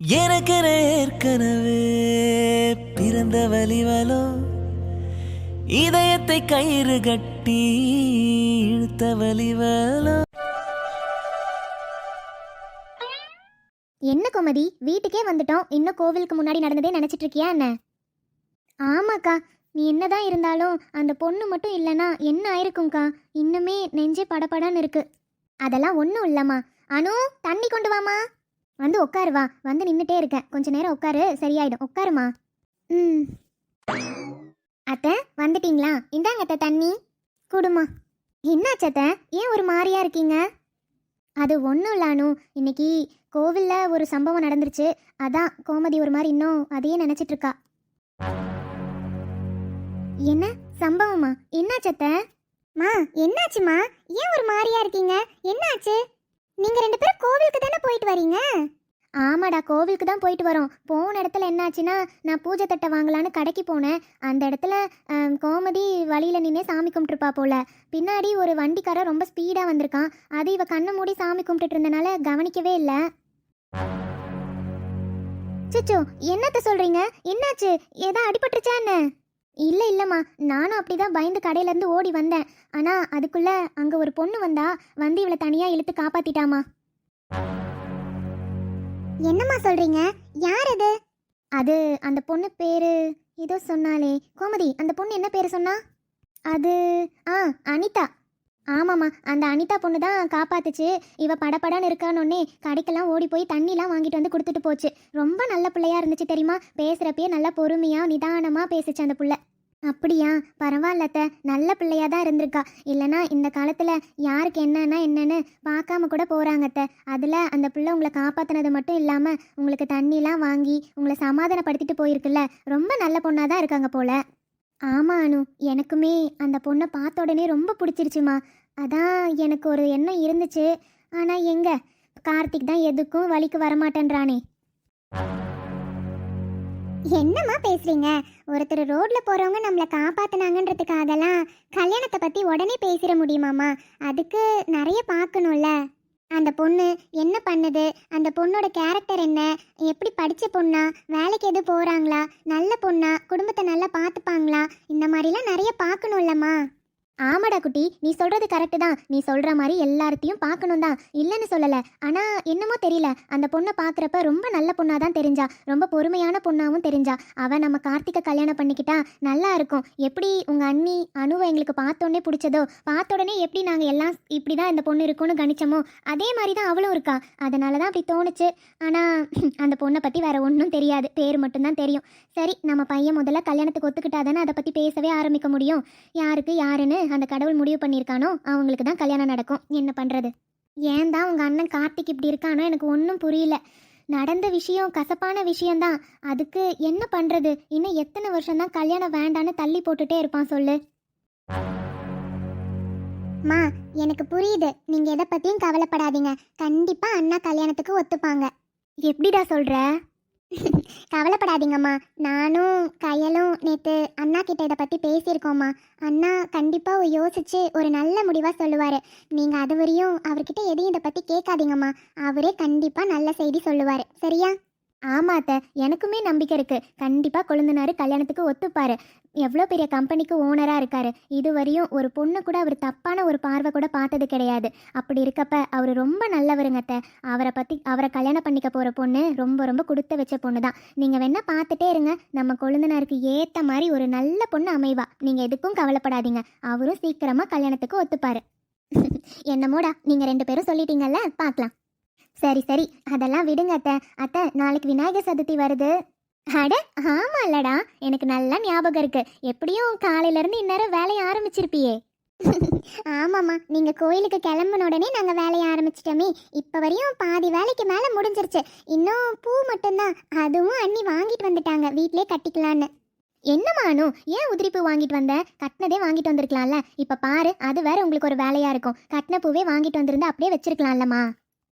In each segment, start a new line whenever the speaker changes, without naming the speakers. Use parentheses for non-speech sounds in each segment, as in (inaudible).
எனக்கென ஏற்கனவே பிறந்த வலிவலோ இதயத்தை கயிறு கட்டி இழுத்த வலிவலோ
என்ன கோமதி வீட்டுக்கே வந்துட்டோம். இன்னும் கோவிலுக்கு முன்னாடி நடந்ததே நினைச்சிட்டு இருக்கியா என்ன? ஆமாக்கா நீ என்னதான் இருந்தாலும் அந்த பொண்ணு மட்டும் இல்லைன்னா என்ன ஆயிருக்கும்க்கா? இன்னுமே நெஞ்சே படபடன்னு இருக்கு. அதெல்லாம் ஒன்றும் இல்லைம்மா. அனு தண்ணி கொண்டு வாமா வந்து உட்காரு வா. வந்து நின்றுட்டே இருக்கேன். கொஞ்ச நேரம் உட்காரு சரியாயிடும். உட்காருமா? ம். அத்தை வந்துட்டீங்களா? இந்தாங்க அத்தை தண்ணி. குடுமா. என்னாச்சு அத்தை? ஏன் ஒரு மாதிரியா இருக்கீங்க? அது ஒன்றும் இல்லை இன்னைக்கு கோவிலில் ஒரு சம்பவம் நடந்துருச்சு. அதான் கோமதி ஒரு மாதிரி இன்னும் அதையே நினச்சிட்டு இருக்கா. என்ன? சம்பவமா? என்னாச்சு மா என்னாச்சுமா? ஏன் ஒரு மாதிரியா இருக்கீங்க? என்னாச்சு? நீங்க ரெண்டு பேரும் கோவிலுக்கு தானே போயிட்டு வரீங்க? ஆமாடா கோவிலுக்கு தான் போயிட்டு வரோம். போன இடத்துல என்னாச்சுன்னா நான் பூஜை தட்டை வாங்கலான்னு கடைக்கு போனேன். அந்த இடத்துல கோமதி வழியில் நின்னே சாமி கும்பிட்டுருப்பா போல. பின்னாடி ஒரு வண்டிக்காரன் ரொம்ப ஸ்பீடாக வந்திருக்கான். அது இவ கண்ணை மூடி சாமி கும்பிட்டுட்டு இருந்தனால கவனிக்கவே இல்லை. சிச்சோ என்னத்த சொல்றீங்க? என்னாச்சு? ஏதா அடிபட்டுருச்சா என்ன? இல்ல இல்லம்மா. நானும் அப்படிதான் பயந்து கடையில இருந்து ஓடி வந்தேன். ஆனா அதுக்குள்ள அங்க ஒரு பொண்ணு வந்தா வந்து இவளை தனியா இழுத்து காப்பாத்திட்டாமா. என்னம்மா சொல்றீங்க? யார் அது? அது அந்த பொண்ணு பேரு ஏதோ சொன்னாலே கோமதி அந்த பொண்ணு என்ன பேரு சொன்னா? அது ஆ அனிதா. ஆமாம்மா அந்த அனிதா பொண்ணு தான் காப்பாத்துச்சு. இவ படபடன்னு இருக்கானோன்னே கடைக்கெல்லாம் ஓடி போய் தண்ணிலாம் வாங்கிட்டு வந்து கொடுத்துட்டு போச்சு. ரொம்ப நல்ல பிள்ளையா இருந்துச்சு தெரியுமா? பேசுறப்பயே நல்லா பொறுமையா நிதானமா பேசுச்சு அந்த புள்ள. அப்படியா? பரவாயில்லத்த நல்ல பிள்ளையா தான் இருந்திருக்கா. இல்லனா இந்த காலத்துல யாருக்கு என்னன்னா என்னன்னு பார்க்காம கூட போறாங்கத்த அதுல அந்த பிள்ளை உங்களை காப்பாத்தினது மட்டும் இல்லாம உங்களுக்கு தண்ணிலாம் வாங்கி உங்களை சமாதானப்படுத்திட்டு போயிருக்குல்ல. ரொம்ப நல்ல பொண்ணாதான் இருக்காங்க போல. ஆமா அனு. எனக்குமே அந்த பொண்ணை பார்த்த உடனே ரொம்ப பிடிச்சிருச்சுமா. அதான் எனக்கு ஒரு எண்ணம் இருந்துச்சு. ஆனா எங்க? கார்த்திக் தான் எதுக்கும் வழிக்கு வரமாட்டேன்றானே. என்னம்மா பேசுறீங்க? ஒருத்தர் ரோட்ல போறவங்க நம்மளை காப்பாத்தினாங்கன்றதுக்காகலாம் கல்யாணத்தை பத்தி உடனே பேசிட முடியுமாமா அதுக்கு நிறைய பார்க்கணும்ல. அந்த பொண்ணு என்ன பண்ணுது? அந்த பொண்ணோட கேரக்டர் என்ன? எப்படி படித்த பொண்ணா? வேலைக்கு எது போகிறாங்களா நல்ல பொண்ணா? குடும்பத்தை நல்லா பார்த்துப்பாங்களா? இந்த மாதிரிலாம் நிறைய பார்க்கணும்லம்மா. ஆமாடா குட்டி நீ சொல்றது கரெக்டு தான். நீ சொல்ற மாதிரி எல்லார்த்தையும் பார்க்கணும் தான் இல்லைன்னு சொல்லல. ஆனா என்னமோ தெரியல. அந்த பொண்ணை பார்க்குறப்ப ரொம்ப நல்ல பொண்ணா தான் தெரிஞ்சா. ரொம்ப பொறுமையான பொண்ணாவும் தெரிஞ்சா. அவ நம்ம கார்த்திகை கல்யாணம் பண்ணிக்கிட்டா நல்லா இருக்கும். எப்படி உங்க அண்ணி அணுவை எங்களுக்கு பார்த்தோன்னே பிடிச்சதோ பார்த்த உடனே எப்படி நாங்கள் எல்லாம் இப்படி தான் இந்த பொண்ணு இருக்கும்னு கணிச்சோமோ அதே மாதிரி தான் அவளும் இருக்கா. அதனால தான் அப்படி தோணுச்சு. ஆனால் அந்த பொண்ணை பற்றி வேற ஒன்றும் தெரியாது. பேர் மட்டும்தான் தெரியும். சரி நம்ம பையன் முதல்ல கல்யாணத்துக்கு ஒத்துக்கிட்டாதானே அதை பற்றி பேசவே ஆரம்பிக்க முடியும். யாருக்கு யாருன்னு அந்த கடவுள் முடிவு பண்ணியிருக்கானோ அவங்களுக்கு தான் கல்யாணம் நடக்கும். என்ன பண்ணுறது ஏன் தான் உங்கள் அண்ணன் கார்த்திக் இப்படி இருக்கானோ எனக்கு ஒன்றும் புரியல. நடந்த விஷயம் கசப்பான விஷயம்தான். அதுக்கு என்ன பண்ணுறது இன்னும் எத்தனை வருஷம் தான் கல்யாணம் வேண்டான்னு தள்ளி போட்டுட்டே இருப்பான் சொல்லு. மா எனக்கு புரியுது. நீங்கள் எதை பற்றியும் கவலைப்படாதீங்க. கண்டிப்பாக அண்ணா கல்யாணத்துக்கு ஒத்துப்பாங்க. எப்படிடா சொல்கிற கவலைப்படாதீங்கம்மா. நானும் கையலும் நேற்று அண்ணா கிட்ட இதை பற்றி பேசியிருக்கோம்மா. அண்ணா கண்டிப்பாக யோசிச்சு ஒரு நல்ல முடிவாக சொல்லுவார். நீங்கள் அது வரையும் அவர்கிட்ட எதையும் இதை பற்றி கேட்காதீங்கம்மா. அவரே கண்டிப்பாக நல்ல செய்தி சொல்லுவார். சரியா? ஆமாத்த அத்தை எனக்குமே நம்பிக்கை இருக்கு. கண்டிப்பா கொழுந்தனாரு கல்யாணத்துக்கு ஒத்துப்பாரு. எவ்வளோ பெரிய கம்பெனிக்கு ஓனராக இருக்காரு. இதுவரையும் ஒரு பொண்ணு கூட அவர் தப்பான ஒரு பார்வை கூட பார்த்தது கிடையாது. அப்படி இருக்கப்ப அவர் ரொம்ப நல்லவருங்க அத்தை. அவரை பற்றி அவரை கல்யாணம் பண்ணிக்க போகிற பொண்ணு ரொம்ப ரொம்ப கொடுத்து வச்ச பொண்ணு தான் நீங்கள் வேணா பார்த்துட்டே இருங்க. நம்ம கொழுந்தனாருக்கு ஏற்ற மாதிரி ஒரு நல்ல பொண்ணு அமைவா. நீங்கள் எதுக்கும் கவலைப்படாதீங்க. அவரும் சீக்கிரமாக கல்யாணத்துக்கு ஒத்துப்பாரு. (laughs) என்னமோடா நீங்கள் ரெண்டு பேரும் சொல்லிட்டீங்கல்ல? பார்க்கலாம். சரி சரி. அதெல்லாம் விடுங்க அத்தை. அத்தை நாளைக்கு விநாயகர் சதுர்த்தி வருது. அட ஆமா இல்லடா. எனக்கு நல்லா ஞாபகம் இருக்கு. எப்படியும் காலையில இருந்து இந்நேரம் வேலையை ஆரம்பிச்சிருப்பியே. (laughs) ஆமாம்மா. நீங்க கோயிலுக்கு கிளம்பின உடனே நாங்க வேலையை ஆரம்பிச்சிட்டோமே. இப்ப வரையும் பாதி வேலைக்கு மேல முடிஞ்சிருச்சு. இன்னும் பூ மட்டும்தான். அதுவும் அண்ணி வாங்கிட்டு வந்துட்டாங்க. வீட்லயே கட்டிக்கலான்னு. என்னம்மா ஏன் உதிரி பூ வாங்கிட்டு வந்த? கட்டினதே வாங்கிட்டு வந்திருக்கலாம்ல. இப்ப பாரு அது வேற உங்களுக்கு ஒரு வேலையா இருக்கும். கட்டின பூவே வாங்கிட்டு வந்திருந்தா அப்படியே வச்சிருக்கலாம்லம்மா.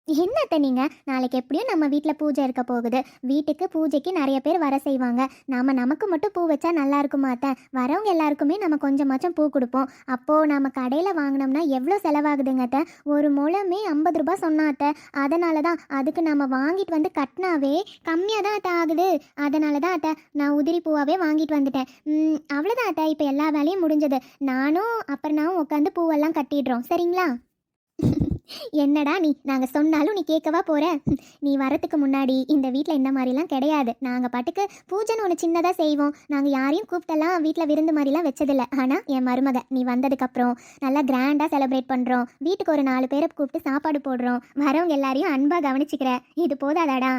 என்னத்த நீங்க? நாளைக்கு எப்படியும் நம்ம வீட்டில் பூஜை இருக்க போகுது. வீட்டுக்கு பூஜைக்கு நிறைய பேர் வர செய்வாங்க. நாம நமக்கு மட்டும் பூ வச்சா நல்லா இருக்குமாத்த வரவங்க எல்லாருக்குமே நம்ம கொஞ்சமாச்சும் பூ கொடுப்போம். அப்போ நம்ம கடையில் வாங்கினோம்னா எவ்வளோ செலவாகுதுங்கத்த ஒரு முழமே ஐம்பது ரூபாய் சொன்னாத்த அதனால தான் அதுக்கு நம்ம வாங்கிட்டு வந்து கட்டினாவே கம்மியாக தான் அத்தை ஆகுது. அதனால தான் அத்தை நான் உதிரி பூவாவே வாங்கிட்டு வந்துட்டேன். அவ்வளோதான் அத்தை. இப்போ எல்லா வேலையும் முடிஞ்சது. நானும் அப்புறம் உட்காந்து பூவெல்லாம் கட்டிடுறோம். சரிங்களா? என்னடா நீ? நாங்கள் சொன்னாலும் நீ கேட்கவா போற? நீ வரத்துக்கு முன்னாடி இந்த வீட்டில் இந்த மாதிரிலாம் கிடையாது. நாங்கள் பாட்டுக்கு பூஜைன்னு ஒன்று சின்னதாக செய்வோம். நாங்கள் யாரையும் கூப்பிட்டெல்லாம் வீட்டில் விருந்து மாதிரிலாம் வச்சதில்ல. ஆனால் என் மருமக நீ வந்ததுக்கப்புறம் நல்லா கிராண்டாக செலிப்ரேட் பண்ணுறோம் வீட்டுக்கு ஒரு நாலு பேரை கூப்பிட்டு சாப்பாடு போடுறோம். வரவங்க எல்லாரையும் அன்பாக கவனிச்சுக்கிற. இது போதாதாடா?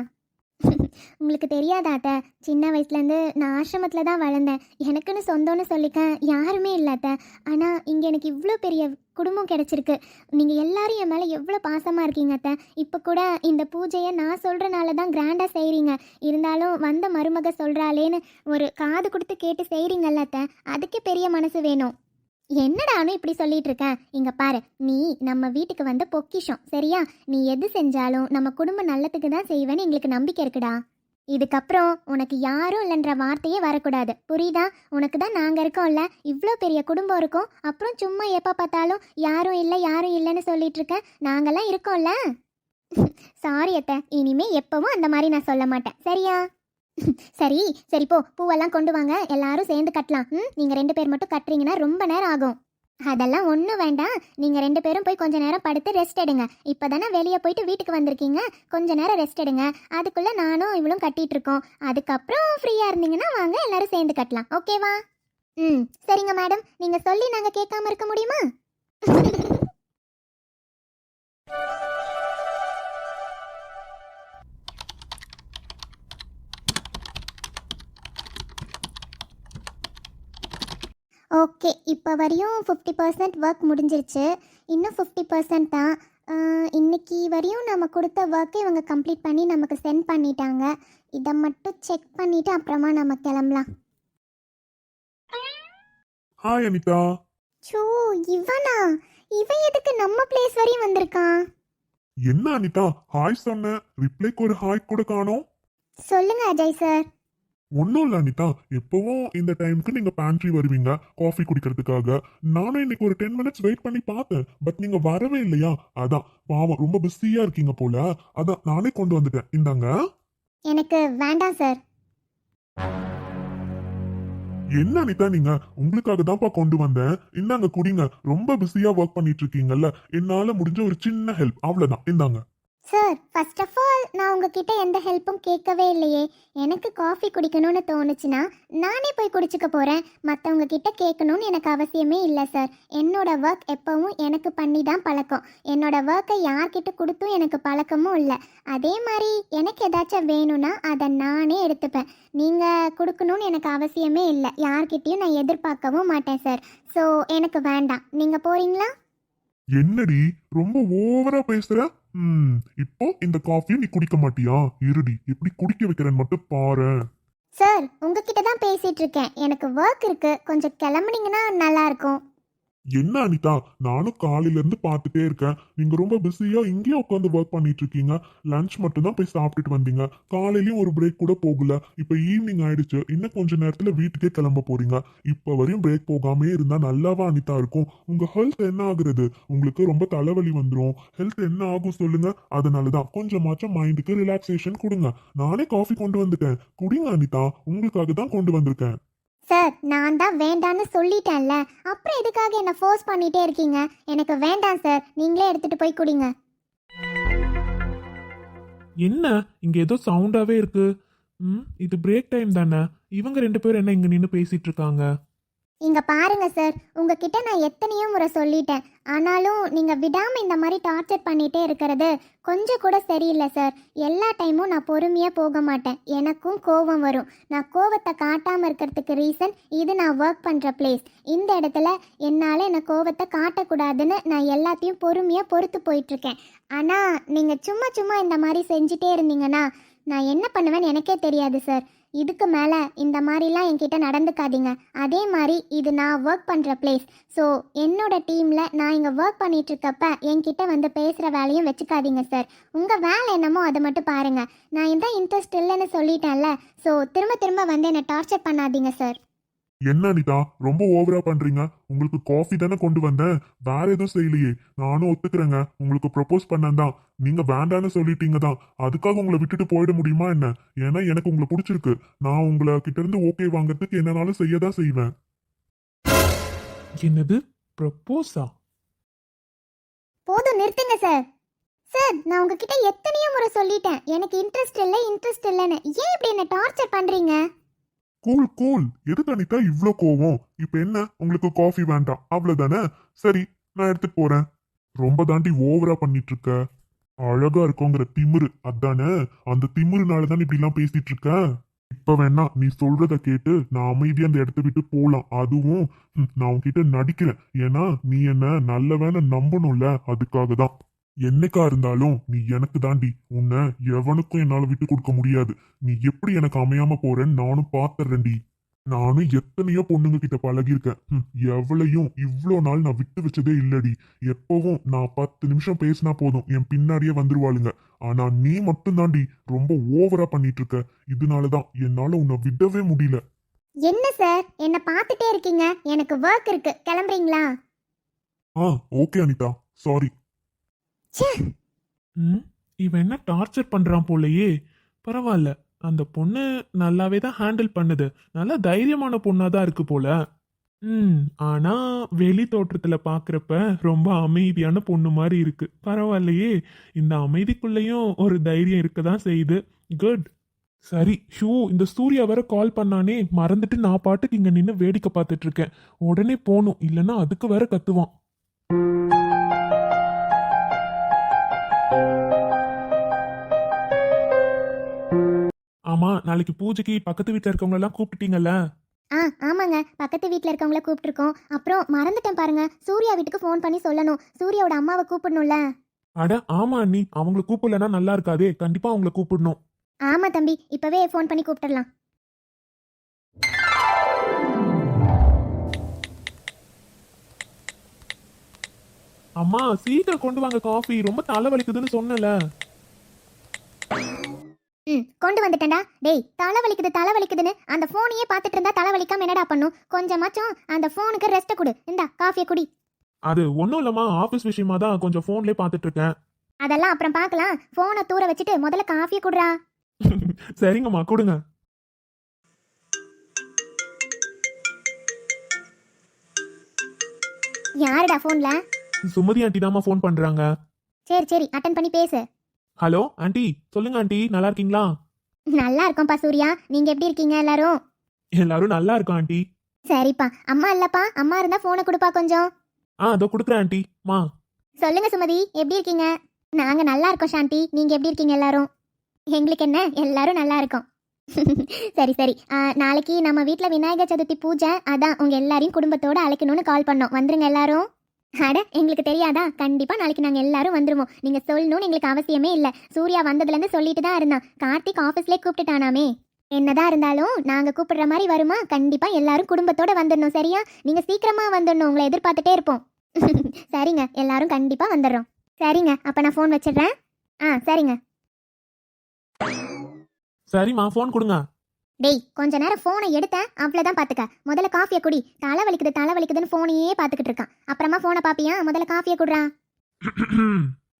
உங்களுக்கு தெரியாதாட்ட? சின்ன வயசுலேருந்து நான் ஆசிரமத்தில் தான் வளர்ந்தேன். எனக்குன்னு சொந்தம்னு சொல்லிக்க யாருமே இல்லாத ஆனால் இங்கே எனக்கு இவ்வளோ பெரிய குடும்பம் கிடச்சிருக்கு. நீங்கள் எல்லாரும் என் மேலே எவ்வளோ பாசமாக இருக்கீங்க அத்தை இப்போ கூட இந்த பூஜையை நான் சொல்கிறனால தான் கிராண்டாக செய்கிறீங்க இருந்தாலும் வந்த மருமக சொல்கிறாளேன்னு ஒரு காது கொடுத்து கேட்டு செய்கிறீங்கல்ல அத்தை அதுக்கே பெரிய மனசு வேணும். என்னடானு இப்படி சொல்லிட்டு இருக்க இங்க பாரு நீ நம்ம வீட்டுக்கு வந்த பொக்கிஷம் சரியா? நீ எது செஞ்சாலும் நம்ம குடும்ப நல்லதுக்கு தான் செய்வேன்னு எங்களுக்கு நம்பிக்கை இருக்குடா. இதுக்கப்புறம் உனக்கு யாரும் இல்லைன்ற வார்த்தையே வரக்கூடாது புரியுதா? உனக்கு தான் நாங்கள் இருக்கோம்ல இவ்வளோ பெரிய குடும்பம் இருக்கும் அப்புறம் சும்மா எப்போ பார்த்தாலும் யாரும் இல்லை யாரும் இல்லைன்னு சொல்லிட்டு இருக்க நாங்கெல்லாம் இருக்கோம்ல? (laughs) சாரி அத்தை இனிமே எப்பவும் அந்த மாதிரி நான் சொல்ல மாட்டேன் சரியா? சரி சரி போ. பூவெல்லாம் கொண்டு வாங்க. எல்லாரும் சேர்ந்து கட்டலாம். ம் நீங்கள் ரெண்டு பேர் மட்டும் கட்டுறீங்கன்னா ரொம்ப நேரம் ஆகும். அதெல்லாம் ஒன்றும் வேண்டாம். நீங்கள் ரெண்டு பேரும் போய் கொஞ்ச நேரம் படுத்து ரெஸ்ட் எடுங்க. இப்போ தானே வெளியே போயிட்டு வீட்டுக்கு வந்திருக்கீங்க? கொஞ்ச நேரம் ரெஸ்ட் எடுங்க. அதுக்குள்ளே நானும் இவளும் கட்டிட்டு இருக்கோம். அதுக்கப்புறம் ஃப்ரீயாக இருந்தீங்கன்னா வாங்க எல்லாரும் சேர்ந்து கட்டலாம். ஓகேவா ம் சரிங்க மேடம் நீங்கள் சொல்லி நாங்கள் கேட்காம இருக்க முடியுமா? (laughs) ஓகே இப்போ வரையும் ஃபிஃப்டி பர்சன்ட் ஒர்க் முடிஞ்சிருச்சு. இன்னும் ஃபிஃப்டி பர்சன்ட் தான். இன்னைக்கு வரையும் நம்ம கொடுத்த ஒர்க்கை இவங்க கம்ப்ளீட் பண்ணி நமக்கு சென்ட் பண்ணிட்டாங்க. இதை மட்டும் செக் பண்ணிவிட்டு அப்புறமா நம்ம கிளம்பலாம்.
ஹாய் அனிதா.
ஷோ இவனா? இவன் எதுக்கு நம்ம பிளேஸ் வரையும் வந்திருக்கான்?
என்ன அனிதா? ஹாய் சொன்ன. ரிப்ளைக்கு ஒரு ஹாய் கூட காணோம்.
சொல்லுங்க அஜய் சார்
ஒன்றும் இல்லை அனிதா. எப்பவும் இந்த டைம்க்கு நீங்க பேண்ட்ரி வருவீங்க காஃபி குடிக்கிறதுக்காக. நானும் இன்னைக்கு ஒரு டென் மினிட்ஸ் வெயிட் பண்ணி பார்த்தேன். பட் நீங்க வரவே இல்லையா? அதான். பாவம் ரொம்ப பிஸியா இருக்கீங்க போல. அதான் நானே கொண்டு வந்துட்டேன். இந்தாங்க.
எனக்கு வேண்டாம் சார்
என்ன அனிதா நீங்க? உங்களுக்காக தான்ப்பா கொண்டு வந்தேன். இந்தாங்க குடிங்க. ரொம்ப பிஸியா ஒர்க் பண்ணிட்டு இருக்கீங்கல்ல. என்னால முடிஞ்ச ஒரு சின்ன ஹெல்ப் அவ்வளவுதான். இந்தாங்க.
சார் ஃபர்ஸ்ட் ஆஃப் ஆல் நான் உங்ககிட்ட எந்த ஹெல்ப்பும் கேட்கவே இல்லையே. எனக்கு காஃபி குடிக்கணும்னு தோணுச்சுன்னா நானே போய் குடிச்சுக்க போகிறேன் மற்றவங்க கிட்ட கேட்கணும்னு எனக்கு அவசியமே இல்லை சார் என்னோட ஒர்க் எப்போவும் எனக்கு பண்ணி தான் பழக்கம். என்னோட ஒர்க்கை யார்கிட்ட கொடுத்தும் எனக்கு பழக்கமும் இல்லை. அதே மாதிரி எனக்கு ஏதாச்சும் வேணும்னா அதை நானே எடுத்துப்பேன். நீங்கள் கொடுக்கணும்னு எனக்கு அவசியமே இல்லை. யார்கிட்டேயும் நான் எதிர்பார்க்கவும் மாட்டேன் சார் ஸோ எனக்கு வேண்டாம். நீங்கள் போகிறீங்களா
என்னடி? ரொம்ப ஓவரா பேசுற? ம் இப்போ இந்த காஃபியை நீ குடிக்க மாட்டியா? இருடி எப்படி குடிக்க வைக்கிறேன்னு மட்டும் பாரு.
சார் உங்ககிட்ட தான் பேசிட்டு இருக்கேன். எனக்கு ஒர்க் இருக்கு. கொஞ்சம் கிளம்புனீங்கன்னா நல்லா இருக்கும்.
என்ன அனிதா? நானும் காலையில இருந்து பார்த்துட்டே இருக்கேன். நீங்க ரொம்ப பிஸியா இங்கேயே உட்காந்து ஒர்க் பண்ணிட்டு இருக்கீங்க லஞ்ச் மட்டும் தான் போய் சாப்பிட்டுட்டு வந்தீங்க. காலையிலயும் ஒரு பிரேக் கூட போகல. இப்போ ஈவினிங் ஆயிடுச்சு. இன்னும் கொஞ்ச நேரத்துல வீட்டுக்கே கிளம்ப போறீங்க. இப்போ வரையும் பிரேக் போகாமே இருந்தா நல்லாவா அனிதா இருக்கும்? உங்க ஹெல்த் என்ன ஆகுறது? உங்களுக்கு ரொம்ப தலைவலி வந்துடும் ஹெல்த் என்ன ஆகும் சொல்லுங்க. அதனாலதான் கொஞ்சமாச்சும் மைண்டுக்கு ரிலாக்ஸேஷன் கொடுங்க. நானே காஃபி கொண்டு வந்துட்டேன். குடிங்க அனிதா. உங்களுக்காக தான் கொண்டு வந்திருக்கேன்.
சார் நான் தான் வேண்டான்னு சொல்லிட்டேன்ல. அப்புறம் எதுக்காக என்னை ஃபோர்ஸ் பண்ணிட்டே இருக்கீங்க? எனக்கு வேண்டாம் சார். நீங்களே எடுத்துட்டு போய் குடிங்க.
என்ன? இங்க ஏதோ சவுண்டாவே இருக்கு. ம் இது பிரேக் டைம் தானே. இவங்க ரெண்டு பேரும் என்ன இங்க நின்று பேசிட்டு இருக்காங்க?
இங்க பாருங்க சார் உங்ககிட்ட நான் எத்தனையோ முறை சொல்லிட்டேன். ஆனாலும் நீங்க விடாம இந்த மாதிரி டார்ச்சர் பண்ணிட்டே இருக்கிறது கொஞ்சம் கூட சரியில்லை சார் எல்லா டைமும் நான் பொறுமையா போக மாட்டேன். எனக்கும் கோபம் வரும். நான் கோவத்தை காட்டாம இருக்கிறதுக்கு ரீசன் இது நான் ஒர்க் பண்ற பிளேஸ் இந்த இடத்துல என்னால என்ன கோவத்தை காட்டக்கூடாதுன்னு நான் எல்லாத்தையும் பொறுமையா பொறுத்து போயிட்டு இருக்கேன் ஆனா நீங்க சும்மா சும்மா இந்த மாதிரி செஞ்சுட்டே இருந்தீங்கன்னா நான் என்ன பண்ணுவேன்னு எனக்கே தெரியாது சார் இதுக்கு மேலே இந்த மாதிரிலாம் என்கிட்ட நடந்துக்காதீங்க. அதே மாதிரி இது நான் ஒர்க் பண்ணுற பிளேஸ் ஸோ என்னோட டீமில் நான் இங்கே ஒர்க் பண்ணிகிட்ருக்கப்ப என்கிட்ட வந்து பேசுகிற வேலையும் வச்சுக்காதீங்க சார் உங்கள் வேலை என்னமோ அதை மட்டும் பாருங்கள் நான் இந்த இன்ட்ரெஸ்ட் இல்லைன்னு சொல்லிட்டேன்ல. ஸோ திரும்ப திரும்ப வந்து என்னை டார்ச்சர் பண்ணாதீங்க சார்
என்ன அனிதா ரொம்ப ஓவரா பண்றீங்க? உங்களுக்கு காஃபி தானே கொண்டு வந்தேன். வேற எதுவும் செய்யலையே. நானும் ஒத்துக்கிறேங்க. உங்களுக்கு ப்ரப்போஸ் பண்ணதான் நீங்க வேண்டான்னு சொல்லிட்டீங்க தான். அதுக்காக உங்களை விட்டுட்டு போயிட முடியுமா என்ன? ஏன்னா எனக்கு உங்களை பிடிச்சிருக்கு. நான் உங்களை கிட்ட இருந்து ஓகே வாங்குறதுக்கு என்னனாலும் செய்ய தான் செய்வேன்.
என்னது? ப்ரப்போஸா
போதும் நிறுத்துங்க சார் சார் நான் உங்ககிட்ட எத்தனையோ முறை சொல்லிட்டேன். எனக்கு இன்ட்ரெஸ்ட் இல்லை இன்ட்ரெஸ்ட் இல்லைன்னு. ஏன் இப்படி என்ன டார்ச்சர் பண்ணுறீங்க
கூல் கூல் எதுக்கு அனிதா இவ்வளோ கோவம்? இப்போ என்ன? உங்களுக்கு காஃபி வேண்டாம். அவ்வளோதானே சரி நான் எடுத்துட்டு போறேன். ரொம்ப தாண்டி ஓவரா பண்ணிட்டு இருக்க அழகா இருக்கோங்கிற திமிரு. அதானே? அந்த திமிருனால தான் இப்படிலாம் பேசிட்டு இருக்க இப்ப வேணா நீ சொல்றத கேட்டு நான் அமைதியா அந்த இடத்த விட்டு போலாம். அதுவும் நான் உன்கிட்ட நடிக்கிறேன். ஏன்னா நீ என்ன நல்லவன நம்பணும்ல. அதுக்காக தான் என்னைக்கா இருந்தாலும் நீ எனக்கு தாண்டி உன்னை எவனுக்கும் என்னால விட்டு கொடுக்க முடியாது. நீ எப்படி எனக்கு அமையாம போறேன்னு நானும் பாத்துறேன்டி. நானும் எத்தனையோ பொண்ணுங்க கிட்ட பழகியிருக்கேன். ஹம், எவளையும் இவ்வளோ நாள் நான் விட்டு வச்சதே இல்லடி. எப்பவும் நான் பத்து நிமிஷம் பேசினா போதும். என் பின்னாடியே வந்துருவாளுங்க. ஆனா நீ மட்டும் தாண்டி ரொம்ப ஓவரா பண்ணிட்டு இருக்க இதனாலதான் என்னால உன்னை விடவே முடியல.
என்ன சார்? என்னை பார்த்துட்டே இருக்கீங்க. எனக்கு ஒர்க் இருக்கு. கிளம்புறீங்களா?
ஆ ஓகே அனிதா. சாரி
ம் இவன் என்ன டார்ச்சர் பண்றான் போலயே. பரவாயில்ல அந்த பொண்ணு நல்லாவே தான் ஹேண்டில் பண்ணுது. நல்ல தைரியமான பொண்ணா தான் இருக்கு போல. ம் ஆனா வெளி தோற்றத்துல பாக்குறப்ப ரொம்ப அமைதியான பொண்ணு மாதிரி இருக்கு. பரவாயில்லையே இந்த அமைதிக்குள்ளேயும் ஒரு தைரியம் இருக்க தான் செய்யுது. குட். சரி ஷூ இந்த சூர்யா வர கால் பண்ணானே. மறந்துட்டு நான் பாட்டுக்கு இங்க நின்று வேடிக்கை பார்த்துட்டு இருக்கேன். உடனே போகணும் இல்லைன்னா அதுக்கு வேற கத்துவான். ஆமா நாளைக்கு பூஜைக்கு பக்கத்து வீட்டுல இருக்கவங்க எல்லாம் கூப்பிட்டீங்கல்ல
ஆ ஆமாங்க. பக்கத்து வீட்டில் இருக்கவங்கள கூப்பிட்டுருக்கோம். அப்புறம் மறந்துட்டேன் பாருங்க. சூர்யா வீட்டுக்கு ஃபோன் பண்ணி சொல்லணும். சூர்யாவோட அம்மாவை கூப்பிடணும்ல?
அட ஆமா அண்ணி. அவங்கள கூப்பிடலன்னா நல்லா இருக்காதே. கண்டிப்பா அவங்கள கூப்பிடணும்.
ஆமா தம்பி. இப்பவே ஃபோன் பண்ணி கூப்பிட்டுடலாம்.
அம்மா சீக்கிரம் கொண்டு வாங்க காஃபி ரொம்ப தலை வலிக்குதுன்னு சொன்னல
ம் கொண்டு வந்துட்டேன்டா. டேய் தலை வலிக்குது தலை வலிக்குதுன்னு அந்த ஃபோனையே பார்த்துட்டு இருந்தா தலை வலிக்காம என்னடா பண்ணும்? கொஞ்சமாச்சும் அந்த ஃபோனுக்கு ரெஸ்ட் கொடு. இந்தா காஃபியை குடி.
அது ஒன்றும் இல்லம்மா ஆஃபீஸ் விஷயமா தான் கொஞ்சம் ஃபோன்லேயே பார்த்துட்டு இருக்கேன்.
அதெல்லாம் அப்புறம் பார்க்கலாம். ஃபோனை தூர வச்சுட்டு முதல்ல காஃபியை குடுறா. (laughs)
சரிங்கம்மா கொடுங்க.
யாருடா ஃபோன்ல
சுமதி ஆண்டி தாம்மா ஃபோன் பண்றாங்க.
சரி சரி அட்டன் பண்ணி பேசு.
ஹலோ ஆண்டி சொல்லுங்க ஆண்டி நல்லா இருக்கீங்களா?
நல்லா இருக்கோம்ப்பா சூர்யா. நீங்க எப்படி இருக்கீங்க எல்லாரும்?
எல்லாரும் நல்லா இருக்கோம் ஆண்டி.
சரிப்பா. அம்மா இல்லப்பா அம்மா இருந்தா ஃபோனை கொடுப்பா கொஞ்சம்.
ஆ அதோ கொடுக்குறேன் ஆண்டி. மா.
சொல்லுங்க சுமதி எப்படி இருக்கீங்க? நாங்க நல்லா இருக்கோம் சாந்தி. நீங்க எப்படி இருக்கீங்க எல்லாரும்? எங்களுக்கு என்ன? எல்லாரும் நல்லா இருக்கோம். (laughs) சரி சரி. ஆ, நாளைக்கு நம்ம வீட்ல விநாயகர் சதுர்த்தி பூஜை. அதான் உங்க எல்லாரையும் குடும்பத்தோட அழைக்கணும்னு கால் பண்ணோம். வந்துருங்க எல்லாரும். அட எங்களுக்கு தெரியாதா? கண்டிப்பா நாளைக்கு நாங்க எல்லாரும் வந்துருவோம். நீங்க சொல்லணும்னு எங்களுக்கு அவசியமே இல்ல. சூர்யா வந்ததுல இருந்து சொல்லிட்டு தான் இருந்தான். கார்த்திக் ஆபீஸ்லயே கூப்பிட்டுட்டானாமே. என்னதான் இருந்தாலும் நாங்க கூப்பிடுற மாதிரி வருமா? கண்டிப்பா எல்லாரும் குடும்பத்தோட வந்துடணும் சரியா? நீங்க சீக்கிரமா வந்துடணும் உங்களை எதிர்பார்த்துட்டே இருப்போம். (laughs) சரிங்க எல்லாரும் கண்டிப்பா வந்துடுறோம். சரிங்க அப்ப நான் ஃபோன் வச்சிடுறேன். ஆ சரிங்க.
சரிம்மா ஃபோன் கொடுங்க.
டேய் கொஞ்ச நேரம் ஃபோனை எடுத்தேன் அவ்வளோதான் பார்த்துக்க முதல்ல காஃபியை குடி. தலை வலிக்குது தலை வலிக்குதுன்னு ஃபோனையே பார்த்துக்கிட்டு இருக்கான். அப்புறமா ஃபோனை பாப்பியா? முதல்ல காஃபியை குடுறா.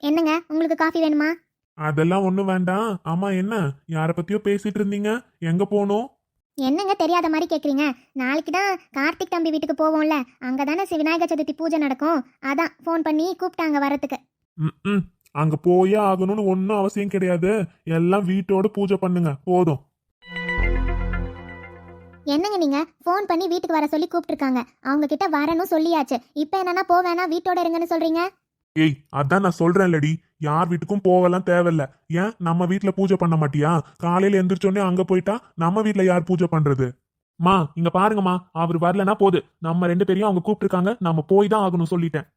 என்னங்க உங்களுக்கு காஃபி வேணுமா?
அதெல்லாம் ஒன்றும் வேண்டாம். ஆமா என்ன? யார பத்தியோ பேசிட்டு இருந்தீங்க? எங்க போகணும்
என்னங்க தெரியாத மாதிரி கேட்குறீங்க நாளைக்கு தான் கார்த்திக் தம்பி வீட்டுக்கு போவோம்ல. அங்கே தானே விநாயகர் சதுர்த்தி பூஜை நடக்கும். அதான் ஃபோன் பண்ணி கூப்பிட்டாங்க வரத்துக்கு
ம் அங்க போயே ஆகணும்னு ஒன்றும் அவசியம் கிடையாது. எல்லாம் வீட்டோட பூஜை பண்ணுங்க. போதும்.
என்னங்க நீங்க? ஃபோன் பண்ணி வீட்டுக்கு வர சொல்லி கூப்பிட்டுருக்காங்க. அவங்க கிட்ட வரணும் சொல்லியாச்சு. இப்போ என்னன்னா போவேனா வீட்டோட இருங்கன்னு சொல்றீங்க?
ஏய் அதான் நான் சொல்றேன்லடி. யார் வீட்டுக்கும் போகலாம் தேவையில்ல. ஏன்? நம்ம வீட்ல பூஜை பண்ண மாட்டியா? காலையில எந்திரிச்சோடனே அங்க போயிட்டா நம்ம வீட்ல யார் பூஜை பண்றது? மா இங்க பாருங்கம்மா. அவர் வரலனா போது. நம்ம ரெண்டு பேரையும் அவங்க கூப்பிட்டுருக்காங்க. நம்ம போய் தான் ஆகணும் சொல்லிட்டேன்.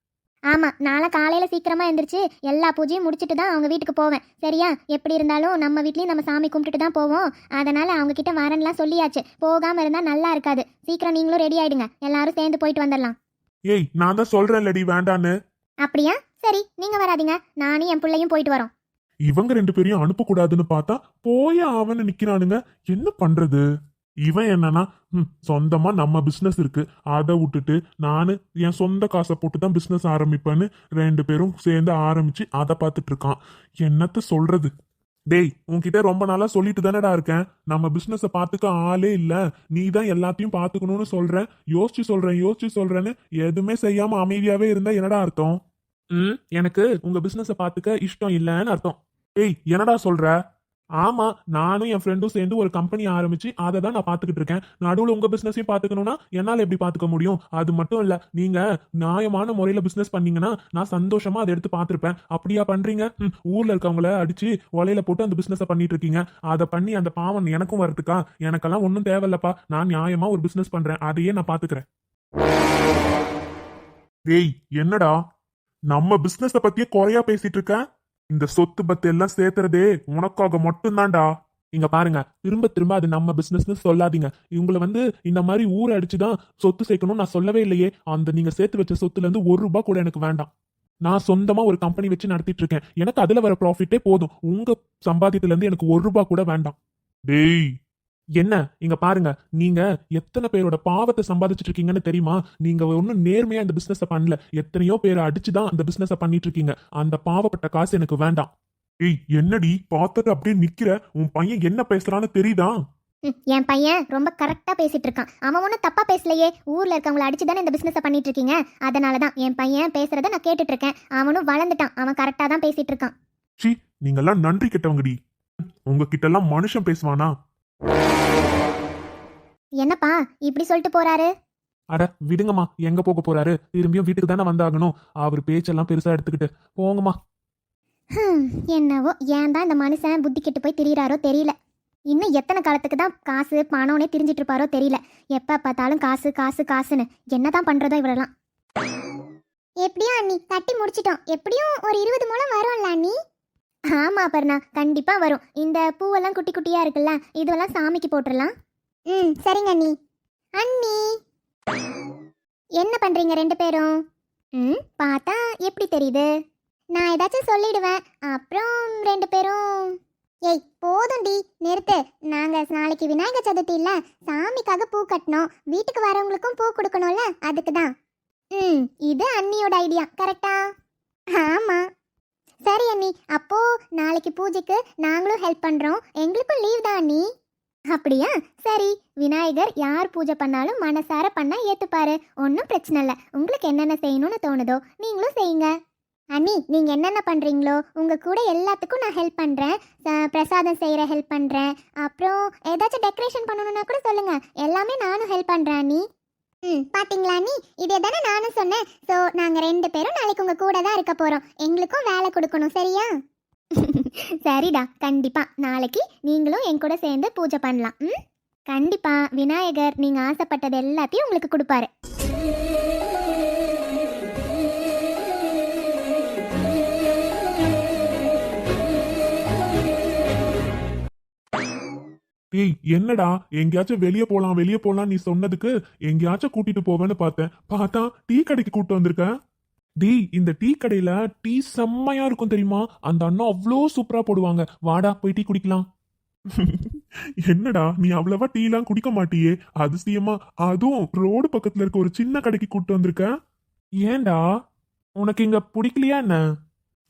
ஆமா நாளை காலையில சீக்கிரமா எந்திரிச்சு எல்லா பூஜையும் முடிச்சிட்டு தான் அவங்க வீட்டுக்கு போவேன். சரியா? எப்படி இருந்தாலும் நம்ம வீட்லயும் நம்ம சாமி கும்பிட்டுட்டு தான் போவோம். அதனால அவங்க கிட்ட வரேன்லாம் சொல்லியாச்சு. போகாம இருந்தா நல்லா இருக்காது. சீக்கிரம் நீங்களும் ரெடி ஆயிடுங்க. எல்லாரும் சேர்ந்து போயிட்டு வந்துடலாம்.
ஏய் நான் தான் சொல்றேன்லடி வேண்டான்னு.
அப்படியா? சரி நீங்க வராதீங்க. நானும் என் பிள்ளையும் போயிட்டு வரோம்.
இவங்க ரெண்டு பேரையும் அனுப்பக்கூடாதுன்னு பார்த்தா போய அவன்னு நிக்கிறானுங்க. என்ன பண்றது? இவன் என்னன்னா ம், சொந்தமா நம்ம பிசினஸ் இருக்கு. அதை விட்டுட்டு நான் என் சொந்த காசை போட்டு தான் பிசினஸ் ஆரம்பிப்பேன்னு ரெண்டு பேரும் சேர்ந்து ஆரம்பிச்சு அதை பார்த்துட்டு இருக்கான். என்னத்த சொல்றது? டேய் உன்கிட்ட ரொம்ப நாளா சொல்லிட்டு தானடா இருக்கேன். நம்ம பிசினஸ பாத்துக்க ஆளே இல்ல. நீ தான் எல்லாத்தையும் பாத்துக்கணும்னு சொல்றேன் யோசிச்சு சொல்றேன் யோசிச்சு சொல்றேன்னு எதுவுமே செய்யாம அமைதியாவே இருந்தா என்னடா அர்த்தம்? ம் எனக்கு உங்க பிசினஸ பாத்துக்க இஷ்டம் இல்லைன்னு அர்த்தம். ஏய் என்னடா சொல்ற? ஆமா நானும் என் ஃப்ரெண்டும் சேர்ந்து ஒரு கம்பெனி ஆரம்பிச்சு அதை தான் நான் பாத்துக்கிட்டு இருக்கேன். நடுவுல உங்க பிசினஸையும் பாத்துக்கணும்னா என்னால எப்படி பாத்துக்க முடியும்? அது மட்டும் இல்ல நீங்க நியாயமான முறையில பிசினஸ் பண்ணீங்கன்னா நான் சந்தோஷமா அதை எடுத்து பாத்துருப்பேன் அப்படியா பண்றீங்க? ம், ஊர்ல இருக்கவங்கள அடிச்சு ஒலையில போட்டு அந்த பிசினஸ் பண்ணிட்டு இருக்கீங்க. அதை பண்ணி அந்த பாவம் எனக்கும் வரதுக்கா எனக்கெல்லாம் ஒன்றும் தேவையில்லப்பா. நான் நியாயமா ஒரு பிசினஸ் பண்றேன். அதையே நான் பாத்துக்கிறேன் டேய் என்னடா? நம்ம பிசினஸ பத்தியே குறையா பேசிட்டு இருக்கேன் இந்த சொத்து பத்து எல்லாம் சேர்த்துறதே உனக்காக மட்டும்தான்டா. இங்க பாருங்க திரும்ப திரும்ப அது நம்ம பிசினஸ்னு சொல்லாதீங்க. இவங்களை வந்து இந்த மாதிரி ஊரை அடிச்சுதான் சொத்து சேர்க்கணும்னு நான் சொல்லவே இல்லையே. அந்த நீங்க சேர்த்து வச்ச சொத்துல இருந்து ஒரு ரூபாய் கூட எனக்கு வேண்டாம். நான் சொந்தமா ஒரு கம்பெனி வச்சு நடத்திட்டு இருக்கேன். எனக்கு அதுல வர ப்ராஃபிட்டே போதும். உங்க சம்பாத்தியத்துல இருந்து எனக்கு ஒரு ரூபாய் கூட வேண்டாம். டேய் என்ன? இங்க பாருங்க. நீங்க எத்தனை பேரோட பாவத்தை சம்பாதிச்சிட்டு இருக்கீங்கன்னு தெரியுமா? நீங்க ஒன்னும் நேர்மையா இந்த பிசினஸ் பண்ணல. எத்தனையோ பேரை அடிச்சுதான் அந்த பிசினஸ் பண்ணிட்டு இருக்கீங்க. அந்த பாவப்பட்ட காசு எனக்கு வேண்டாம். ஏய் என்னடி? பார்த்துட்டு அப்படியே நிக்கிற. உன் பையன் என்ன பேசுறான்னு தெரியுதா?
என் பையன் ரொம்ப கரெக்டா பேசிட்டு இருக்கான். அவன் ஒன்றும் தப்பா பேசலையே. ஊர்ல இருக்கவங்கள அடிச்சு தானே இந்த பிசினஸ் பண்ணிட்டு இருக்கீங்க? அதனால தான் என் பையன் பேசுறத நான் கேட்டுட்டு இருக்கேன். அவனும் வளர்ந்துட்டான். அவன் கரெக்டா தான் பேசிட்டு இருக்கான்.
சி நீங்கெல்லாம் நன்றி கெட்டவங்கடி. உங்ககிட்ட எல்லாம் மனுஷன் பேசுவானா?
என்னப்பா இப்படி சொல்லிட்டு போறாரு?
அட விடுங்கம்மா. எங்க போக போறாரு? திரும்பியும் வீட்டுக்கு தானே வந்தாகணும். அவர் பேச்செல்லாம் பெருசா எடுத்துக்கிட்டு. போங்கம்மா.
ஹம், என்னவோ ஏன் தான் இந்த மனுஷன் புத்தி கெட்டு போய் திரியிறாரோ தெரியல. இன்னும் எத்தனை காலத்துக்கு தான் காசு பணம்னே திரிஞ்சிட்டு இருப்பாரோ தெரியல. எப்ப பார்த்தாலும் காசு காசு காசுன்னு. என்னதான் பண்றதோ இவரெல்லாம் எப்படியும் அண்ணி கட்டி முடிச்சிட்டோம். எப்படியும் ஒரு இருபது மூலம் வரும்ல அண்ணி? ஆமா பர்ணா கண்டிப்பா வரும். இந்த பூவெல்லாம் குட்டி குட்டியா இருக்குல்ல இதெல்லாம் சாமிக்கு போட்டுடலாம் ம் சரிங்க அண்ணி. அண்ணி! என்ன பண்றீங்க ரெண்டு பேரும்? ம் பார்த்தா எப்படி தெரியுது? நான் ஏதாச்சும் சொல்லிடுவேன். அப்புறம் ரெண்டு பேரும். ஏய் போதும்டி நிறுத்து. நாங்க நாளைக்கு விநாயகர் சதுர்த்தி இல்ல சாமிக்காக பூ கட்டணும். வீட்டுக்கு வரவங்களுக்கும் பூ கொடுக்கணும்ல அதுக்கு தான். ம் இது அண்ணியோட ஐடியா. கரெக்டா? ஆமா. சரி அண்ணி. அப்போ நாளைக்கு பூஜைக்கு நாங்களும் ஹெல்ப் பண்றோம். எங்களுக்கும் லீவ் தான் அண்ணி. அப்படியா? சரி. விநாயகர் யார் பூஜை பண்ணாலும் மனசார பண்ணா ஏத்துப்பாரு. ஒன்றும் பிரச்சனை இல்லை. உங்களுக்கு என்னென்ன செய்யணும்னு தோணுதோ நீங்களும் செய்யுங்க. அண்ணி நீங்கள் என்னென்ன பண்ணுறீங்களோ உங்கள் கூட எல்லாத்துக்கும் நான் ஹெல்ப் பண்ணுறேன் பிரசாதம் செய்கிற ஹெல்ப் பண்ணுறேன் அப்புறம் ஏதாச்சும் டெக்கரேஷன் பண்ணணுன்னா கூட சொல்லுங்கள் எல்லாமே நானும் ஹெல்ப் பண்ணுறேன் அண்ணி. ம் பாத்தீங்களா நீ இதே தானே நானும் சொன்னேன். ஸோ நாங்க ரெண்டு பேரும் நாளைக்கு உங்க கூட தான் இருக்க போறோம். எங்களுக்கும் வேலை கொடுக்கணும் சரியா? (laughs) சரிடா கண்டிப்பா. நாளைக்கு நீங்களும் என் கூட சேர்ந்து பூஜை பண்ணலாம். ம்? கண்டிப்பா. விநாயகர் நீங்க ஆசைப்பட்டது எல்லாத்தையும் உங்களுக்கு கொடுப்பாரு.
ஏய் என்னடா? எங்கேயாச்சும் வெளியே போலாம் வெளியே போலாம் நீ சொன்னதுக்கு எங்கேயாச்சும் கூட்டிட்டு போவேன்னு பார்த்தேன். பார்த்தா டீ கடைக்கு கூட்டு வந்திருக்க? டேய் இந்த டீ கடையில டீ செம்மையா இருக்கும் தெரியுமா? அந்த அண்ணா அவ்வளோ சூப்பரா போடுவாங்க. வாடா போய் டீ குடிக்கலாம். (laughs) என்னடா நீ அவ்வளவா டீ எல்லாம் குடிக்க மாட்டியே. அதிசயமா. அதுவும் ரோடு பக்கத்துல இருக்க ஒரு சின்ன கடைக்கு கூட்டு வந்திருக்க? ஏன்டா? உனக்கு இங்க பிடிக்கலையா என்ன?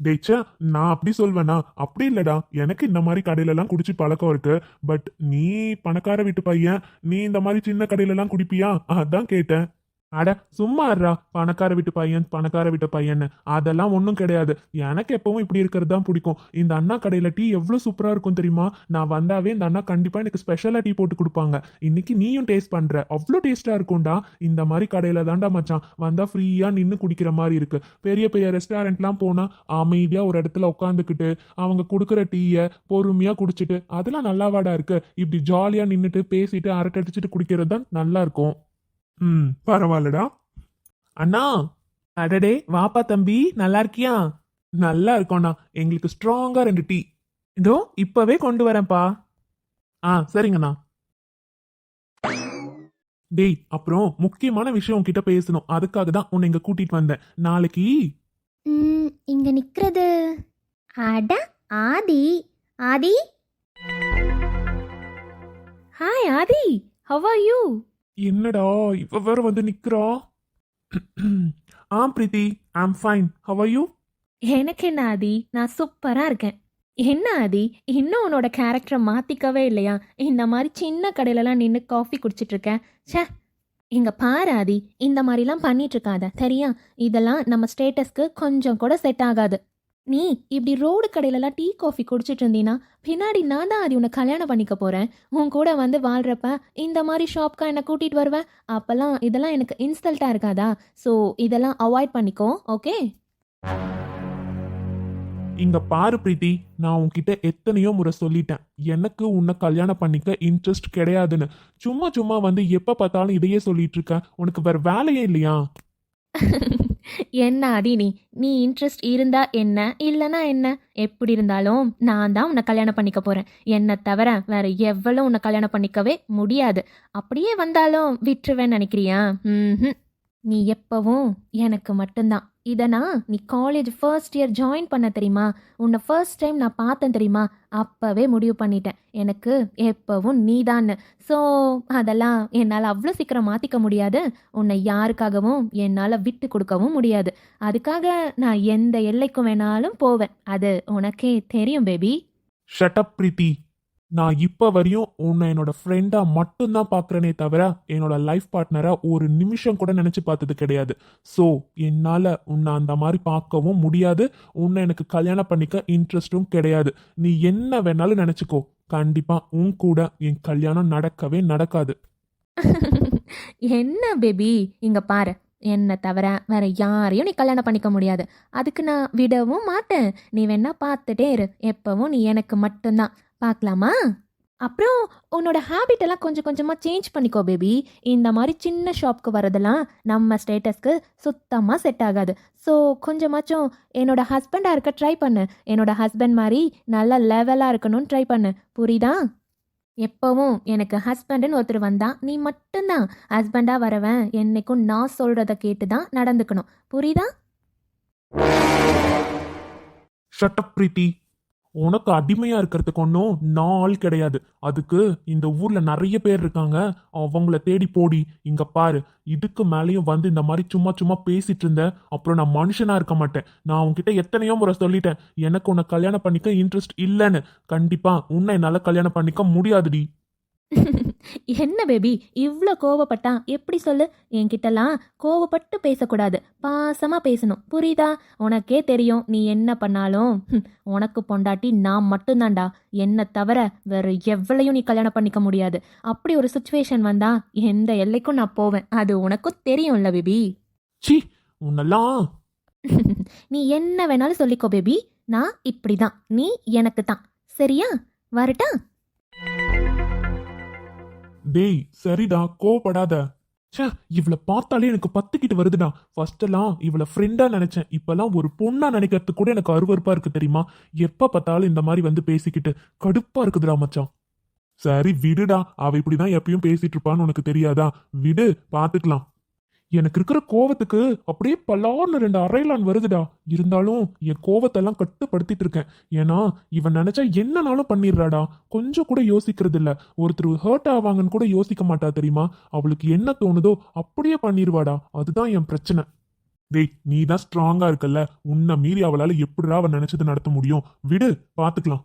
டேச்சா நான் அப்படி சொல்வேனா? அப்படி இல்லடா. எனக்கு இந்த மாதிரி கடையிலலாம் குடிச்சு பழக்கம் இருக்கு. பட் நீ பணக்கார வீட்டு பையன். நீ இந்த மாதிரி சின்ன கடையிலலாம் குடிப்பியா? அதான் கேட்டேன். அட சும்மா இருறா பணக்கார வீட்டு பையன் பணக்கார வீட்டு பையன்னு. அதெல்லாம் ஒன்றும் கிடையாது. எனக்கு எப்பவும் இப்படி இருக்கிறது தான் பிடிக்கும். இந்த அண்ணா கடையில் டீ எவ்வளோ சூப்பராக இருக்கும் தெரியுமா? நான் வந்தாவே இந்த அண்ணா கண்டிப்பாக எனக்கு ஸ்பெஷலாக டீ போட்டு கொடுப்பாங்க. இன்னைக்கு நீயும் டேஸ்ட் பண்ணுற அவ்வளோ டேஸ்ட்டாக இருக்கும்டா. இந்த மாதிரி கடையில் தான்டா மச்சான். வந்தால் ஃப்ரீயாக நின்று குடிக்கிற மாதிரி இருக்கு. பெரிய பெரிய ரெஸ்டாரண்ட்லாம் போனால் அமைதியாக ஒரு இடத்துல உட்காந்துக்கிட்டு அவங்க கொடுக்குற டீயை பொறுமையாக குடிச்சிட்டு அதெல்லாம் நல்லாவாடா இருக்கு. இப்படி ஜாலியாக நின்றுட்டு பேசிட்டு அரட்டடிச்சிட்டு குடிக்கிறது தான் நல்லா இருக்கும். ம். பரவாயில்லடா. அண்ணா. அடடே வாப்பா தம்பி நல்லா இருக்கியா? நல்லா இருக்கோண்ணா எங்களுக்கு ஸ்ட்ராங்கா ரெண்டு டீ. இதோ இப்பவே கொண்டு வரேன்ப்பா. ஆ சரிங்கண்ணா. டேய் அப்புறம் முக்கியமான விஷயம் உன்கிட்ட பேசணும். அதுக்காக தான் உன்னை இங்க கூட்டிட்டு வந்தேன். நாளைக்கு?
ம், இங்க நிக்கிறது. அட Aadhi. Aadhi?
Hi Aadhi. How are you
என்னடா இவ வேற வந்து நிக்கிறா? ஆ Preethi I'm fine how are you
எனக்கு என்ன ஆதி? நான் சூப்பரா இருக்கேன். என்ன ஆதி? இன்னும் உன்னோட கேரக்டரை மாத்திக்கவே இல்லையா? இந்த மாதிரி சின்ன கடையிலலாம் நின்று காஃபி குடிச்சிட்டு இருக்கேன். ச்சே. இங்க பாரு ஆதி. இந்த மாதிரிலாம் பண்ணிட்டு இருக்காத. சரியா? இதெல்லாம் நம்ம ஸ்டேட்டஸ்க்கு கொஞ்சம் கூட செட் ஆகாது. நீ இப்படி ரோடு கடையிலலாம் டீ காஃபி குடிச்சிட்டு இருந்தீன்னா பின்னாடி நான் தான் அது உன்னை கல்யாணம் பண்ணிக்க போகிறேன் உன் கூட வந்து வாழ்கிறப்ப இந்த மாதிரி ஷாப்க்காக என்னை கூட்டிகிட்டு வருவேன் அப்போல்லாம் இதெல்லாம் எனக்கு இன்ஸ்டல்ட்டாக இருக்காதா? ஸோ இதெல்லாம் அவாய்ட் பண்ணிக்கோ ஓகே?
இங்க பாரு பிரீத்தி நான் உன்கிட்ட எத்தனையோ முறை சொல்லிட்டேன். எனக்கு உன்னை கல்யாணம் பண்ணிக்க இன்ட்ரெஸ்ட் கிடையாதுன்னு. சும்மா சும்மா வந்து எப்ப பார்த்தாலும் இதையே சொல்லிட்டு இருக்க. உனக்கு வேற வேலையே இல்லையா? (laughs)
என்ன அடினி? நீ இன்ட்ரெஸ்ட் இருந்தா என்ன? இல்லனா என்ன? எப்படி இருந்தாலும் நான் தான் உன்னை கல்யாணம் பண்ணிக்க போறேன். என்னை தவிர வேற எவ்வளவு உன்னை கல்யாணம் பண்ணிக்கவே முடியாது. அப்படியே வந்தாலும் விட்டுருவேன்னு நினைக்கிறியா? ம்ஹும். நீ எப்பவும் எனக்கு மட்டும்தான். இதனா? நீ காலேஜ் ஃபர்ஸ்ட் இயர் ஜாயின் பண்ண தெரியுமா? உன்னை ஃபர்ஸ்ட் டைம் நான் பார்த்தேன் தெரியுமா? அப்போவே முடிவு பண்ணிட்டேன். எனக்கு எப்பவும் நீதான்னு. ஸோ அதெல்லாம் என்னால் அவ்வளோ சீக்கிரம் மாற்றிக்க முடியாது. உன்னை யாருக்காகவும் என்னால் விட்டு கொடுக்கவும் முடியாது. அதுக்காக நான் எந்த எல்லைக்கும் வேணாலும் போவேன். அது உனக்கே தெரியும் பேபி
ஷட்டப் பிரீத்தி நான் இப்ப வரையும் உன்னை என்னோட ஃப்ரெண்டா மட்டும்தான் பாக்குறேனே தவிர என்னோட லைஃப் பார்ட்னரா ஒரு நிமிஷம் கூட நினைச்சு பார்த்தது கிடையாது. ஸோ என்னால உன்னை அந்த மாதிரி பார்க்கவும் முடியாது. உன்னை எனக்கு கல்யாணம் பண்ணிக்க இன்ட்ரெஸ்டும் கிடையாது. நீ என்ன வேணாலும் நினைச்சுக்கோ. கண்டிப்பா உன் கூட என் கல்யாணம் நடக்கவே நடக்காது.
என்ன பேபி இங்க பாரு. என்னை தவிர வேற யாரையும் நீ கல்யாணம் பண்ணிக்க முடியாது. அதுக்கு நான் விடவும் மாட்டேன். நீ வேணா பார்த்துட்டே இரு. எப்பவும் நீ எனக்கு மட்டும்தான். பார்க்கலாமா? அப்புறம் உன்னோட ஹேபிட் எல்லாம் கொஞ்சம் கொஞ்சமாக சேஞ்ச் பண்ணிக்கோ பேபி இந்த மாதிரி சின்ன ஷாப்க்கு வரதெல்லாம் நம்ம ஸ்டேட்டஸ்க்கு சுத்தமாக செட் ஆகாது. ஸோ கொஞ்சமாச்சும் என்னோட ஹஸ்பண்டாக இருக்க ட்ரை பண்ணு. என்னோட ஹஸ்பண்ட் மாதிரி நல்ல லெவலாக இருக்கணும்னு ட்ரை பண்ணு. புரியுதா? எப்பவும் எனக்கு ஹஸ்பண்டுன்னு ஒருத்தர் வந்தா நீ மட்டும்தான் ஹஸ்பண்டாக வரவன். என்னைக்கும் நான் சொல்கிறத கேட்டு தான் நடந்துக்கணும். புரியுதா?
ஷட்டப் பிரீத்தி உனக்கு அடிமையா இருக்கிறதுக்கு ஒன்றும் நான் ஆள் கிடையாது. அதுக்கு இந்த ஊர்ல நிறைய பேர் இருக்காங்க. அவங்கள தேடி போடி. இங்க பாரு இதுக்கு மேலேயும் வந்து இந்த மாதிரி சும்மா சும்மா பேசிட்டு இருந்த. அப்புறம் நான் மனுஷனா இருக்க மாட்டேன். நான் உன்கிட்ட எத்தனையோ முறை சொல்லிட்டேன். எனக்கு உன்னை கல்யாணம் பண்ணிக்க இன்ட்ரெஸ்ட் இல்லைன்னு. கண்டிப்பா உன்னை என்னால கல்யாணம் பண்ணிக்க முடியாதுடி. (laughs)
என்ன பேபி இவ்வளோ கோவப்பட்டா? எப்படி சொல்லு? என்கிட்டலாம் கோவப்பட்டு பேசக்கூடாது. பாசமாக பேசணும். புரியுதா? உனக்கே தெரியும் நீ என்ன பண்ணாலும். உனக்கு பொண்டாட்டி நான் மட்டும்தான்டா. என்ன தவிர வேற எவ்வளையும் நீ கல்யாணம் பண்ணிக்க முடியாது. அப்படி ஒரு சுச்சுவேஷன் வந்தா எந்த எல்லைக்கும் நான் போவேன். அது உனக்கும் தெரியும்ல பேபி
சி உன்னெல்லாம். (laughs)
நீ என்ன வேணாலும் சொல்லிக்கோ பேபி நான் இப்படிதான். நீ எனக்கு தான். சரியா? வரட்டா?
டேய் சரிடா கோவப்படாத. ச்சே இவளை பார்த்தாலே எனக்கு பத்துக்கிட்டு வருதுடா. ஃபர்ஸ்ட் எல்லாம் இவளை ஃப்ரெண்டா நினைச்சேன். இப்பெல்லாம் ஒரு பொண்ணா நினைக்கிறதுக்கு கூட எனக்கு அருவருப்பா இருக்கு தெரியுமா? எப்ப பார்த்தாலும் இந்த மாதிரி வந்து பேசிக்கிட்டு கடுப்பா இருக்குதுடா மச்சான். சரி விடுடா. அவ இப்படிதான் எப்பயும் பேசிட்டு இருப்பான்னு உனக்கு தெரியாதா? விடு பாத்துக்கலாம். எனக்கு இருக்கிற கோவத்துக்கு அப்படியே பல்லார்னு ரெண்டு அரைலான் வருதுடா. இருந்தாலும் என் கோவத்தெல்லாம் கட்டுப்படுத்திட்டு இருக்கேன். ஏன்னா இவன் நினைச்சா என்னனாலும் பண்ணிடுறாடா. கொஞ்சம் கூட யோசிக்கிறது இல்ல ஒருத்தர் ஹர்ட் ஆவாங்கன்னு கூட யோசிக்க மாட்டா தெரியுமா? அவளுக்கு என்ன தோணுதோ அப்படியே பண்ணிடுவாடா. அதுதான் என் பிரச்சனை. டேய் நீ தான் ஸ்ட்ராங்கா இருக்கல்ல. உன்னை மீறி அவளால எப்படிடா அவன் நினைச்சது நடத்த முடியும்? விடு பாத்துக்கலாம்.